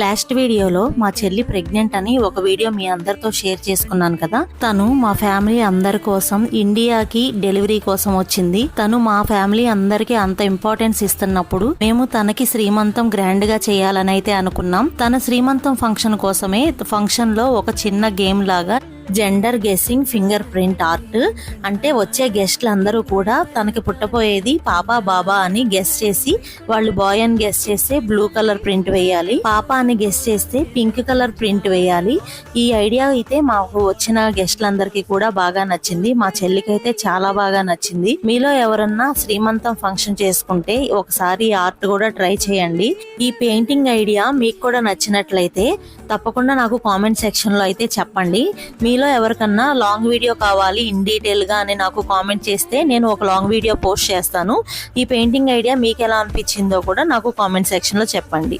Last వీడియోలో మా చెల్లి ప్రెగ్నెంట్ అని ఒక వీడియో మీ అందరితో షేర్ చేసుకున్నాను కదా. తను మా ఫ్యామిలీ అందరి కోసం ఇండియాకి డెలివరీ కోసం వచ్చింది. తను మా ఫ్యామిలీ అందరికి అంత ఇంపార్టెన్స్ ఇస్తున్నప్పుడు మేము తనకి శ్రీమంతం గ్రాండ్గా చేయాలని అయితే అనుకున్నాం. తన శ్రీమంతం ఫంక్షన్ కోసమే ఫంక్షన్లో ఒక చిన్న గేమ్ లాగా gender guessing finger print art అంటే వచ్చే గెస్ట్లు అందరూ కూడా తనకి పుట్టపోయేది పాప బాబా అని గెస్ చేసి వాళ్ళు బాయ్ అని గెస్ చేస్తే బ్లూ కలర్ ప్రింట్ వేయాలి. పాప అని గెస్ చేస్తే పింక్ కలర్ ప్రింట్ వేయాలి. ఈ ఐడియా అయితే మాకు వచ్చిన గెస్ట్లందరికీ కూడా బాగా నచ్చింది. మా చెల్లికి అయితే చాలా బాగా నచ్చింది. మీలో ఎవరన్నా శ్రీమంతం ఫంక్షన్ చేసుకుంటే ఒకసారి ఆర్ట్ కూడా ట్రై చేయండి. ఈ పెయింటింగ్ ఐడియా మీకు కూడా నచ్చినట్లయితే తప్పకుండా నాకు కామెంట్ సెక్షన్లో అయితే చెప్పండి. మీలో ఎవరికన్నా లాంగ్ వీడియో కావాలి ఇన్ డీటెయిల్గా అని నాకు కామెంట్ చేస్తే నేను ఒక లాంగ్ వీడియో పోస్ట్ చేస్తాను. ఈ పెయింటింగ్ ఐడియా మీకు ఎలా అనిపించిందో కూడా నాకు కామెంట్ సెక్షన్లో చెప్పండి.